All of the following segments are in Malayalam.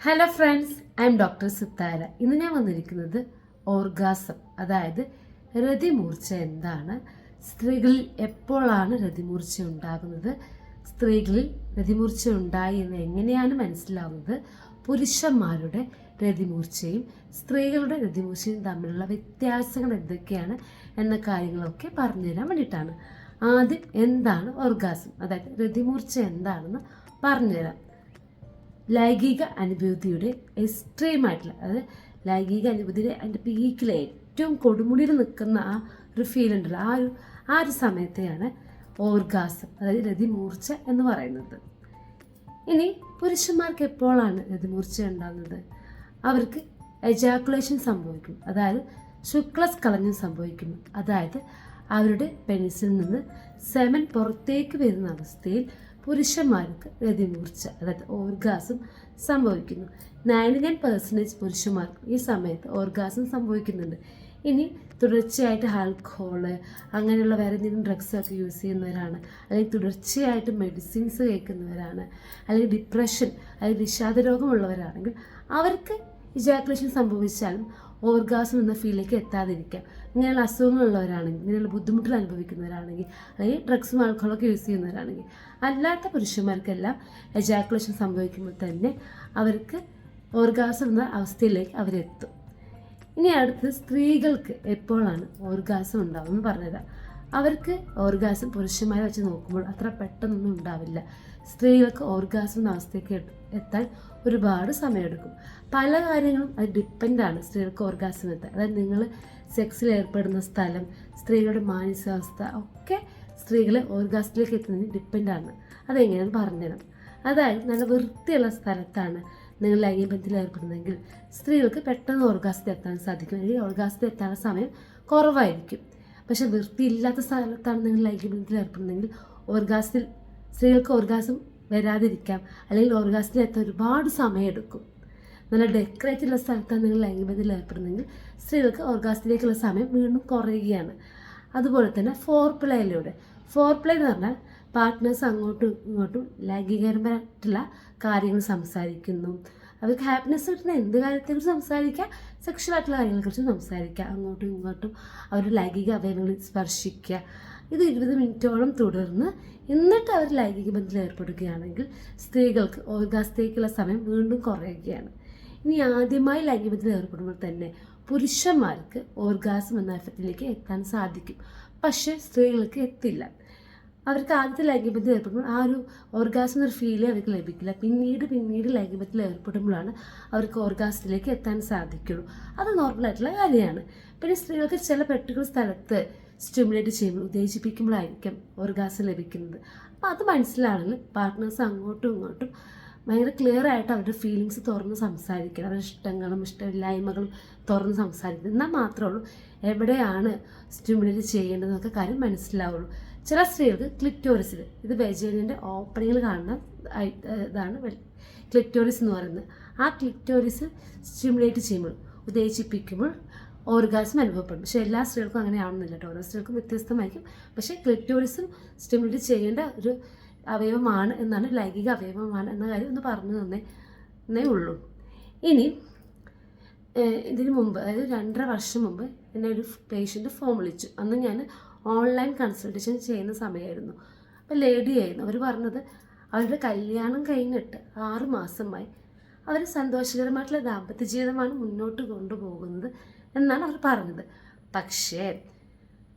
Hello friends I am doctor Sithara ഇന്ന് ഞാൻ വന്നിരിക്കുന്നത് ഓർഗാസം അതായത് രതിമൂർച്ച എന്താണ്? സ്ത്രീകളിൽ എപ്പോഴാണ് രതിമൂർച്ച ഉണ്ടാകുന്നത്? സ്ത്രീകളിൽ രതിമൂർച്ച ഉണ്ടായി എന്ന് എങ്ങനെയാണ് മനസ്സിലാവുന്നത്? പുരുഷന്മാരുടെ രതിമൂർച്ചയും സ്ത്രീകളുടെ രതിമൂർച്ചയും തമ്മിലുള്ള വ്യത്യാസങ്ങൾ എന്തൊക്കെയാണ് എന്ന കാര്യങ്ങളൊക്കെ പറഞ്ഞുതരാൻ വേണ്ടിയിട്ടാണ്. ആദ്യം എന്താണ് ഓർഗാസം? അതായത് രതിമൂർച്ച എന്താണെന്ന് പറഞ്ഞുതരാം ലൈംഗിക അനുഭൂതിയുടെ എക്സ്ട്രീം ആയിട്ടുള്ള അതായത് ലൈംഗിക അനുഭൂതിയുടെ അതിന്റെ പീക്കിൽ ഏറ്റവും കൊടുമുടിയിൽ നിൽക്കുന്ന ആ ഒരു ഫീൽ ഉണ്ടല്ലോ. ആ ഒരു ആ ഒരു സമയത്തെയാണ് ഓർഗാസം അതായത് രതിമൂർച്ച എന്ന് പറയുന്നത്. ഇനി പുരുഷന്മാർക്ക് എപ്പോഴാണ് രതിമൂർച്ച ഉണ്ടാകുന്നത്? അവർക്ക് എജാക്കുലേഷൻ സംഭവിക്കും അതായത് ശുക്ലസ് ശുക്ലസ്ഖലനം സംഭവിക്കുന്നു. അതായത് അവരുടെ പെനിസിൽ നിന്ന് സെമൻ പുറത്തേക്ക് വരുന്ന അവസ്ഥയിൽ പുരുഷന്മാർക്ക് രതിമൂർച്ച അതായത് ഓർഗാസം സംഭവിക്കുന്നു. നയന്റി നയൻ പെർസെന്റേജ് പുരുഷന്മാർക്ക് ഈ സമയത്ത് ഓർഗാസം സംഭവിക്കുന്നുണ്ട്. ഇനി തുടർച്ചയായിട്ട് ആൽക്കഹോൾ അങ്ങനെയുള്ള വേറെ എന്തെങ്കിലും ഡ്രഗ്സൊക്കെ യൂസ് ചെയ്യുന്നവരാണ് അല്ലെങ്കിൽ തുടർച്ചയായിട്ട് മെഡിസിൻസ് കേൾക്കുന്നവരാണ് അല്ലെങ്കിൽ ഡിപ്രഷൻ അല്ലെങ്കിൽ വിഷാദരോഗമുള്ളവരാണെങ്കിൽ അവർക്ക് ഇജാക്കുലേഷൻ സംഭവിച്ചാലും ഓർഗാസം എന്ന ഫീലിലേക്ക് എത്താതിരിക്കാം. ഇങ്ങനെയുള്ള അസുഖങ്ങളുള്ളവരാണെങ്കിൽ ഇങ്ങനെയുള്ള ബുദ്ധിമുട്ടുകൾ അനുഭവിക്കുന്നവരാണെങ്കിൽ അല്ലെങ്കിൽ ഡ്രഗ്സും ആൽക്കഹോളൊക്കെ യൂസ് ചെയ്യുന്നവരാണെങ്കിൽ അല്ലാത്ത പുരുഷന്മാർക്കെല്ലാം എജാക്കുലേഷൻ സംഭവിക്കുമ്പോൾ തന്നെ അവർക്ക് ഓർഗാസം എന്ന അവസ്ഥയിലേക്ക് അവരെത്തും. ഇനി അടുത്ത് സ്ത്രീകൾക്ക് എപ്പോഴാണ് ഓർഗാസം ഉണ്ടാവുമെന്ന് പറഞ്ഞുതരാം. അവർക്ക് ഓർഗാസം പുരുഷന്മാരെ വെച്ച് നോക്കുമ്പോൾ അത്ര പെട്ടെന്നൊന്നും ഉണ്ടാവില്ല. സ്ത്രീകൾക്ക് ഓർഗാസം എന്ന അവസ്ഥയ്ക്ക് എത്താൻ ഒരുപാട് സമയമെടുക്കും. പല കാര്യങ്ങളും അത് ഡിപ്പെൻഡാണ് സ്ത്രീകൾക്ക് ഓർഗാസം എത്താൻ. അതായത് നിങ്ങൾ സെക്സിൽ ഏർപ്പെടുന്ന സ്ഥലം സ്ത്രീകളുടെ മാനസികാവസ്ഥ ഒക്കെ സ്ത്രീകളെ ഓർഗാസത്തിലേക്ക് എത്തുന്നതിന് ഡിപ്പെൻഡാണ് അതെങ്ങനെയാണ് പറഞ്ഞുതരാം. അതായത് നല്ല വൃത്തിയുള്ള സ്ഥലത്താണ് നിങ്ങൾ ലൈംഗികബന്ധത്തിൽ ഏർപ്പെടുന്നതെങ്കിൽ സ്ത്രീകൾക്ക് പെട്ടെന്ന് ഓർഗാസത്തിൽ എത്താൻ സാധിക്കും. അല്ലെങ്കിൽ ഓർഗാസത്തിൽ എത്താനുള്ള സമയം കുറവായിരിക്കും. പക്ഷെ വൃത്തിയില്ലാത്ത സ്ഥലത്താണ് നിങ്ങൾ ലൈംഗികബന്ധത്തിൽ ഏർപ്പെടുന്നതെങ്കിൽ ഓർഗാസിൽ സ്ത്രീകൾക്ക് ഓർഗാസം വരാതിരിക്കാം. അല്ലെങ്കിൽ ഓർഗാസത്തിൽ എത്താൻ ഒരുപാട് സമയമെടുക്കും. നല്ല ഡെക്കറേറ്റ് ഉള്ള സ്ഥലത്താണ് നിങ്ങൾ ലൈംഗികബന്ധത്തിൽ ഏർപ്പെടുന്നതെങ്കിൽ സ്ത്രീകൾക്ക് ഓർഗാസത്തിലേക്കുള്ള സമയം വീണ്ടും കുറയുകയാണ്. അതുപോലെ തന്നെ ഫോർ പ്ലേയിലൂടെ ഫോർ പ്ലേ എന്ന് പറഞ്ഞാൽ പാർട്ട്നേഴ്സ് അങ്ങോട്ടും ഇങ്ങോട്ടും ലൈംഗികപരമായിട്ടുള്ള കാര്യങ്ങൾ സംസാരിക്കുന്നു. അവർക്ക് ഹാപ്പിനെസ് കിട്ടുന്ന എന്ത് കാര്യത്തെക്കുറിച്ച് സംസാരിക്കാം സെക്ഷൽ ആയിട്ടുള്ള കാര്യങ്ങളെക്കുറിച്ച് സംസാരിക്കാം. അങ്ങോട്ടും ഇങ്ങോട്ടും അവരുടെ ലൈംഗിക അവയവങ്ങളിൽ സ്പർശിക്കുക. ഇത് ഇരുപത് മിനിറ്റോളം തുടർന്ന് എന്നിട്ട് അവർ ലൈംഗിക ബന്ധത്തിൽ ഏർപ്പെടുകയാണെങ്കിൽ സ്ത്രീകൾക്ക് ഓർഗാസ്തേക്കുള്ള സമയം വീണ്ടും കുറയുകയാണ്. ഇനി ആദ്യമായി ലൈംഗിക ബന്ധത്തിൽ ഏർപ്പെടുമ്പോൾ തന്നെ പുരുഷന്മാർക്ക് ഓർഗാസം എന്ന എഫക്റ്റിലേക്ക് എത്താൻ സാധിക്കും. പക്ഷേ സ്ത്രീകൾക്ക് എത്തില്ല. അവർക്ക് ആദ്യത്തെ ലൈംഗികബന്ധത്തിൽ ഏർപ്പെടുമ്പോൾ ആ ഒരു ഓർഗാസം എന്നൊരു ഫീൽ അവർക്ക് ലഭിക്കില്ല. പിന്നീട് പിന്നീട് ലൈംഗികബന്ധത്തിൽ ഏർപ്പെടുമ്പോഴാണ് അവർക്ക് ഓർഗാസത്തിലേക്ക് എത്താൻ സാധിക്കുള്ളൂ. അത് നോർമലായിട്ടുള്ള കാര്യമാണ്. പിന്നെ സ്ത്രീകൾക്ക് ചില പെർട്ടിക്കുലർ സ്ഥലത്ത് സ്റ്റിമുലേറ്റ് ചെയ്യുമ്പോൾ ഉത്തേജിപ്പിക്കുമ്പോഴായിരിക്കും ഓർഗാസം ലഭിക്കുന്നത്. അപ്പോൾ അത് മനസ്സിലാണെങ്കിൽ പാർട്ട്നേഴ്സ് അങ്ങോട്ടും ഇങ്ങോട്ടും ഭയങ്കര ക്ലിയർ ആയിട്ട് അവരുടെ ഫീലിങ്സ് തുറന്ന് സംസാരിക്കണം. അവരുടെ ഇഷ്ടങ്ങളും ഇഷ്ടമില്ലായ്മകളും തുറന്ന് സംസാരിക്കണം. എന്നാൽ മാത്രമേ ഉള്ളൂ എവിടെയാണ് സ്റ്റിമുലേറ്റ് ചെയ്യേണ്ടതെന്നൊക്കെ കാര്യം മനസ്സിലാവുള്ളൂ. ചില സ്ത്രീകൾക്ക് ക്ലിറ്റോറിസിൽ ഇത് വെജേനിന്റെ ഓപ്പണിങ്ങിൽ കാണുന്ന ഇതാണ് ക്ലിറ്റോറിസ് എന്ന് പറയുന്നത്. ആ ക്ലിറ്റോറിസ് സ്റ്റിമുലേറ്റ് ചെയ്യുമ്പോൾ ഉത്തേജിപ്പിക്കുമ്പോൾ ഓർഗാസം അനുഭവപ്പെടും. പക്ഷേ എല്ലാ സ്ത്രീകൾക്കും അങ്ങനെ ആവണമെന്നില്ല കേട്ടോ. ഓരോ സ്ത്രീകൾക്കും വ്യത്യസ്തമായിരിക്കും. പക്ഷേ ക്ലിറ്റോറിസും സ്റ്റിമുലേറ്റ് ചെയ്യേണ്ട ഒരു അവയവമാണ് എന്നാണ് ലൈംഗിക അവയവമാണ് എന്ന കാര്യം ഒന്ന് പറഞ്ഞു തന്നേ എന്നേ ഉള്ളൂ. ഇനി ഇതിന് മുമ്പ് അതായത് രണ്ടര വർഷം മുമ്പ് എന്നെ ഒരു പേഷ്യന്റ് ഫോം വിളിച്ചു അന്ന് ഞാൻ ഓൺലൈൻ കൺസൾട്ടേഷൻ ചെയ്യുന്ന സമയമായിരുന്നു. അപ്പോൾ ലേഡി ആയിരുന്നു. അവർ പറഞ്ഞത് അവരുടെ കല്യാണം കഴിഞ്ഞിട്ട് ആറ് മാസമായി അവർ സന്തോഷകരമായിട്ടുള്ള ദാമ്പത്യ ജീവിതമാണ് മുന്നോട്ട് കൊണ്ടുപോകുന്നത് എന്നാണ് അവർ പറഞ്ഞത്. പക്ഷേ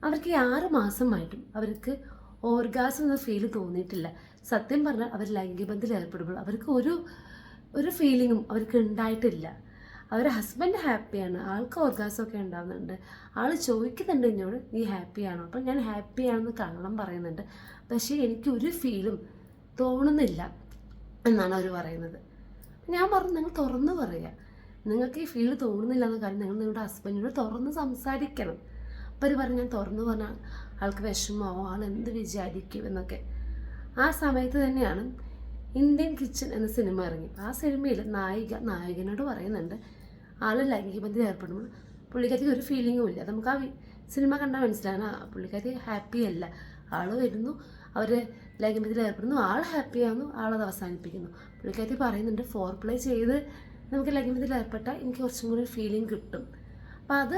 അവർക്ക് ഈ ആറ് മാസമായിട്ടും അവർക്ക് ഓർഗാസം എന്ന ഫീൽ തോന്നിയിട്ടില്ല. സത്യം പറഞ്ഞാൽ അവർ ലൈംഗികബന്ധത്തിൽ ഏർപ്പെടുമ്പോൾ അവർക്ക് ഒരു ഒരു ഫീലിങ്ങും അവർക്ക് ഉണ്ടായിട്ടില്ല. അവരുടെ ഹസ്ബൻഡ് ഹാപ്പിയാണ് ആൾക്ക് ഓർഗാസമൊക്കെ ഉണ്ടാകുന്നുണ്ട് ആൾ ചോദിക്കുന്നുണ്ട് എന്നോട് നീ ഹാപ്പിയാണോ അപ്പം ഞാൻ ഹാപ്പിയാണെന്ന് കള്ളം പറയുന്നുണ്ട്. പക്ഷേ എനിക്ക് ഒരു ഫീലും തോന്നുന്നില്ല എന്നാണ് അവർ പറയുന്നത്. ഞാൻ പറഞ്ഞു നിങ്ങൾ തുറന്ന് പറയുക. നിങ്ങൾക്ക് ഈ ഫീൽ തോന്നുന്നില്ല എന്ന കാര്യം നിങ്ങൾ നിങ്ങളുടെ ഹസ്ബൻഡിനോട് തുറന്ന് സംസാരിക്കണം. അപ്പം അവർ പറഞ്ഞു ഞാൻ തുറന്ന് പറഞ്ഞാൽ ആൾക്ക് വിഷമമാവും. ആൾ എന്ത് വിചാരിക്കും? എന്നൊക്കെ. ആ സമയത്ത് തന്നെയാണ് ഇന്ത്യൻ കിച്ചൺ എന്ന സിനിമ ഇറങ്ങി. ആ സിനിമയിൽ നായിക നായകനോട് പറയുന്നുണ്ട് ആൾ ലൈംഗിക ബന്ധത്തിൽ ഏർപ്പെടുമ്പോൾ പുള്ളിക്കാരിക്ക് ഒരു ഫീലിങ്ങും ഇല്ല. നമുക്ക് ആ സിനിമ കണ്ടാൽ മനസ്സിലാണ് പുള്ളിക്കാരി ഹാപ്പി അല്ല. ആൾ വരുന്നു അവർ ലൈംഗിക ബന്ധത്തിൽ ഏർപ്പെടുന്നു ആൾ ഹാപ്പി ആകുന്നു ആളത് അവസാനിപ്പിക്കുന്നു. പുള്ളിക്കാരി പറയുന്നുണ്ട് ഫോർ പ്ലേ ചെയ്ത് നമുക്ക് ലൈംഗികത്തിൽ ഏർപ്പെട്ടാൽ എനിക്ക് കുറച്ചും കൂടി ഫീലിംഗ് കിട്ടും. അപ്പം അത്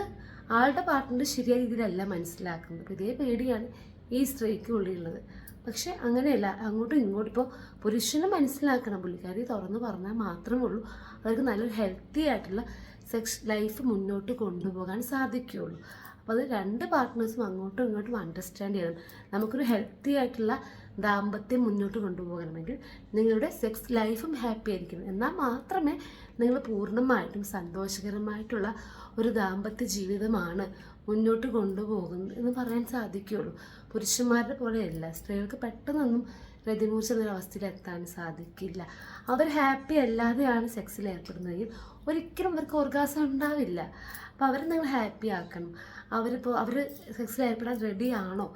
ആളുടെ പാർട്ട്ണർ ശരിയായ രീതിയിലല്ല മനസ്സിലാക്കുന്നത്. അപ്പോൾ ഇതേ പേടിയാണ് ഈ സ്ത്രീക്ക് ഉള്ളിലുള്ളത്. പക്ഷെ അങ്ങനെയല്ല അങ്ങോട്ടും ഇങ്ങോട്ടും ഇപ്പോൾ പുരുഷനെ മനസ്സിലാക്കണം. പുള്ളിക്കാരി തുറന്ന് പറഞ്ഞാൽ മാത്രമേ ഉള്ളൂ. അവർക്ക് നല്ലൊരു ഹെൽത്തി ആയിട്ടുള്ള സെക്സ് ലൈഫ് മുന്നോട്ട് കൊണ്ടുപോകാൻ സാധിക്കുകയുള്ളൂ. അപ്പോൾ അത് രണ്ട് പാർട്ട്നേഴ്സും അങ്ങോട്ടും ഇങ്ങോട്ടും അണ്ടർസ്റ്റാൻഡ് ചെയ്യണം. നമുക്കൊരു ഹെൽത്തി ആയിട്ടുള്ള ദാമ്പത്യം മുന്നോട്ട് കൊണ്ടുപോകണമെങ്കിൽ നിങ്ങളുടെ സെക്സ് ലൈഫും ഹാപ്പി ആയിരിക്കണം. എന്നാൽ മാത്രമേ നിങ്ങൾ പൂർണമായിട്ടും സന്തോഷകരമായിട്ടുള്ള ഒരു ദാമ്പത്യ ജീവിതമാണ് മുന്നോട്ട് കൊണ്ടുപോകുന്നത് എന്ന് പറയാൻ സാധിക്കുകയുള്ളൂ. പുരുഷന്മാരുടെ പോലെയല്ല സ്ത്രീകൾക്ക് പെട്ടെന്നൊന്നും രതിമൂർച്ച എന്നൊരവസ്ഥയിൽ എത്താൻ സാധിക്കില്ല. അവർ ഹാപ്പി അല്ലാതെയാണ് സെക്സിൽ ഏർപ്പെടുന്നതെങ്കിൽ ഒരിക്കലും അവർക്ക് ഓർഗാസം ഉണ്ടാവില്ല. അപ്പോൾ അവരെ നിങ്ങൾ ഹാപ്പി ആക്കണം. അവരിപ്പോൾ അവർ സെക്സിൽ ഏർപ്പെടാൻ റെഡിയാണോ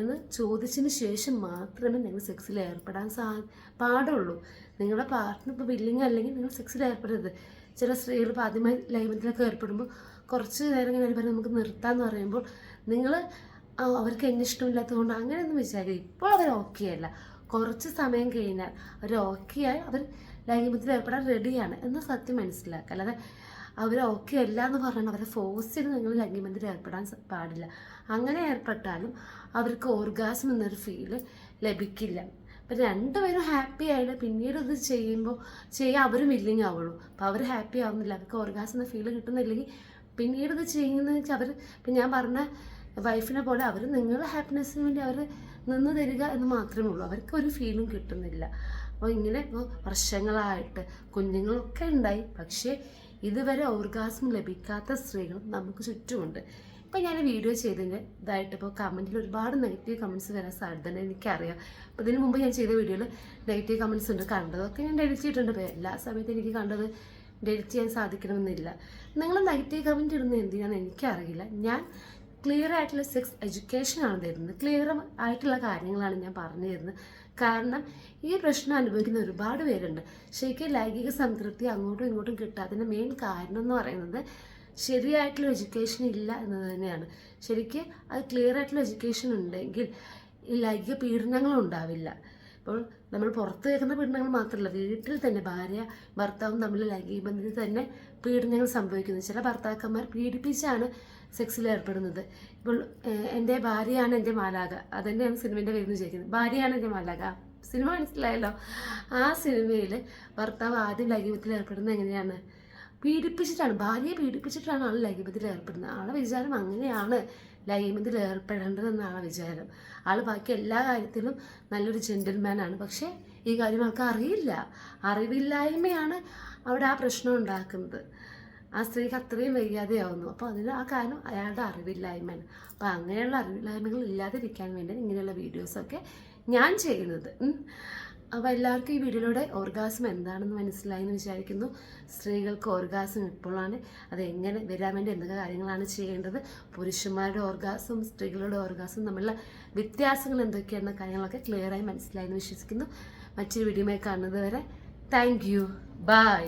എന്ന് ചോദിച്ചതിന് ശേഷം മാത്രമേ നിങ്ങൾ സെക്സിൽ ഏർപ്പെടാൻ സാ പാടുള്ളൂ. നിങ്ങളുടെ പാർട്ട്ണർ ഇപ്പോൾ ബില്ലിങ് അല്ലെങ്കിൽ നിങ്ങൾ സെക്സിൽ ഏർപ്പെടരുത്. ചില സ്ത്രീകൾ ഇപ്പോൾ ആദ്യമായി ലൈംഗികത്തിലൊക്കെ ഏർപ്പെടുമ്പോൾ കുറച്ച് നേരം ഇങ്ങനെ പറഞ്ഞ് നമുക്ക് നിർത്താമെന്ന് പറയുമ്പോൾ നിങ്ങൾ അവർക്ക് എന്നെ ഇഷ്ടമില്ലാത്തതുകൊണ്ട് അങ്ങനെയൊന്നും വിചാരിക്കും ഇപ്പോൾ അവർ ഓക്കെ അല്ല. കുറച്ച് സമയം കഴിഞ്ഞാൽ അവർ ഓക്കെ ആയി അവർ ലൈംഗികത്തിൽ ഏർപ്പെടാൻ റെഡിയാണ് എന്ന് സത്യം മനസ്സിലാക്കുക. അല്ലാതെ അവർ ഓക്കെ അല്ല എന്ന് പറഞ്ഞാൽ അവരെ ഫോഴ്സ് ചെയ്ത് നിങ്ങൾ ലൈംഗികബന്ധത്തിൽ ഏർപ്പെടാൻ പാടില്ല. അങ്ങനെ ഏർപ്പെട്ടാലും അവർക്ക് ഓർഗാസം എന്നൊരു ഫീൽ ലഭിക്കില്ല. അപ്പം രണ്ടുപേരും ഹാപ്പി ആയില്ല പിന്നീട് ഇത് ചെയ്യുമ്പോൾ ചെയ്യാൻ അവരും വില്ലിങ് ആവുള്ളൂ. അപ്പോൾ അവർ ഹാപ്പി ആവുന്നില്ല. അവർക്ക് ഓർഗാസം എന്ന ഫീൽ കിട്ടുന്നില്ലെങ്കിൽ പിന്നീട് ഇത് ചെയ്യുന്നതെന്ന് വെച്ചാൽ അവർ ഇപ്പം ഞാൻ പറഞ്ഞ വൈഫിനെ പോലെ അവർ നിങ്ങളുടെ ഹാപ്പിനെസ്സിന് വേണ്ടി അവർ നിന്ന് തരിക എന്ന് മാത്രമേ ഉള്ളൂ. അവർക്ക് ഒരു ഫീലും കിട്ടുന്നില്ല. അപ്പോൾ ഇങ്ങനെ ഇപ്പോൾ വർഷങ്ങളായിട്ട് കുഞ്ഞുങ്ങളൊക്കെ ഉണ്ടായി. പക്ഷേ ഇതുവരെ ഓർഗാസം ലഭിക്കാത്ത സ്ത്രീകൾ നമുക്ക് ചുറ്റുമുണ്ട്. ഇപ്പം ഞാൻ വീഡിയോ ചെയ്തതിന്റെ ഇതായിട്ട് ഇപ്പോൾ കമന്റിൽ ഒരുപാട് നെഗറ്റീവ് കമന്റ്സ് വരാൻ സാധ്യത എനിക്കറിയാം. അപ്പോൾ ഇതിന് മുമ്പ് ഞാൻ ചെയ്ത വീഡിയോയിൽ നെഗറ്റീവ് കമന്റ്സ് ഉണ്ട്. കണ്ടതൊക്കെ ഞാൻ ഡെലിറ്റ് ചെയ്തിട്ടുണ്ട്. എല്ലാ സമയത്തും എനിക്ക് കണ്ടത് ഡെലിറ്റ് ചെയ്യാൻ സാധിക്കണമെന്നില്ല. നിങ്ങൾ നെഗറ്റീവ് കമന്റ് ഇടുന്നത് എന്തിനാണെന്ന് എനിക്കറിയില്ല. ഞാൻ ക്ലിയർ ആയിട്ടുള്ള സെക്സ് എഡ്യൂക്കേഷനാണ് തരുന്നത്. ക്ലിയർ ആയിട്ടുള്ള കാര്യങ്ങളാണ് ഞാൻ പറഞ്ഞു തരുന്നത്. കാരണം ഈ പ്രശ്നം അനുഭവിക്കുന്ന ഒരുപാട് പേരുണ്ട്. ശരിക്കും ലൈംഗിക സംതൃപ്തി അങ്ങോട്ടും ഇങ്ങോട്ടും കിട്ടാത്തതിന്റെ മെയിൻ കാരണം എന്ന് പറയുന്നത് ശരിയായിട്ടുള്ള എഡ്യൂക്കേഷൻ ഇല്ല എന്നത് തന്നെയാണ്. ശരിക്കും അത് ക്ലിയർ ആയിട്ടുള്ള എഡ്യൂക്കേഷൻ ഉണ്ടെങ്കിൽ ഈ ലൈംഗിക പീഡനങ്ങളും ഉണ്ടാവില്ല. ഇപ്പോൾ നമ്മൾ പുറത്ത് കേൾക്കുന്ന പീഡനങ്ങൾ മാത്രമല്ല വീട്ടിൽ തന്നെ ഭാര്യ ഭർത്താവും തമ്മിൽ ലൈംഗിക ബന്ധത്തിൽ തന്നെ പീഡനങ്ങൾ സംഭവിക്കുന്നു. ചില ഭർത്താക്കന്മാർ പീഡിപ്പിച്ചാണ് സെക്സിൽ ഏർപ്പെടുന്നത്. ഇപ്പോൾ എന്റെ ഭാര്യയാണ് എന്റെ മാലാക അതന്നെയാണ് സിനിമേന്റെ പേര് വിചാരിക്കുന്നത് ഭാര്യയാണ് എന്റെ മാലാക സിനിമ മനസ്സിലായല്ലോ? ആ സിനിമയിൽ ഭർത്താവ് ആദ്യം ലൈംഗികത്തിൽ ഏർപ്പെടുന്നത് എങ്ങനെയാണ്? പീഡിപ്പിച്ചിട്ടാണ്. ഭാര്യയെ പീഡിപ്പിച്ചിട്ടാണ് ആൾ ലൈംഗികത്തിൽ ഏർപ്പെടുന്നത്. ആളെ വിചാരം അങ്ങനെയാണ്. ലൈംഗികത്തിൽ ഏർപ്പെടേണ്ടതെന്നാണ് വിചാരം. ആൾ ബാക്കി എല്ലാ കാര്യത്തിലും നല്ലൊരു ജെന്റിൽമാനാണ് പക്ഷേ ഈ കാര്യം ആൾക്ക് അറിയില്ല. അറിവില്ലായ്മയാണ് അവിടെ ആ പ്രശ്നം ഉണ്ടാക്കുന്നത്. ആ സ്ത്രീക്ക് അത്രയും വയ്യാതെയാവുന്നു. അപ്പോൾ അതിന് ആ കാരണം അയാളുടെ അറിവില്ലായ്മയാണ്. അപ്പോൾ അങ്ങനെയുള്ള അറിവില്ലായ്മകൾ ഇല്ലാതിരിക്കാൻ വേണ്ടി ഇങ്ങനെയുള്ള വീഡിയോസൊക്കെ ഞാൻ ചെയ്യുന്നത്. അപ്പോൾ എല്ലാവർക്കും ഈ വീഡിയോയിലൂടെ ഓർഗാസം എന്താണെന്ന് മനസ്സിലായെന്ന് വിചാരിക്കുന്നു. സ്ത്രീകൾക്ക് ഓർഗാസം എപ്പോഴാണ് അത് എങ്ങനെ വരാൻ വേണ്ടി എന്തൊക്കെ കാര്യങ്ങളാണ് ചെയ്യേണ്ടത്? പുരുഷന്മാരുടെ ഓർഗാസം സ്ത്രീകളുടെ ഓർഗാസം തമ്മിലുള്ള വ്യത്യാസങ്ങൾ എന്തൊക്കെയാണെന്ന കാര്യങ്ങളൊക്കെ ക്ലിയറായി മനസ്സിലായെന്ന് വിശ്വസിക്കുന്നു. മറ്റൊരു വീഡിയോമായി കാണുന്നത് വരെ താങ്ക് യു ബൈ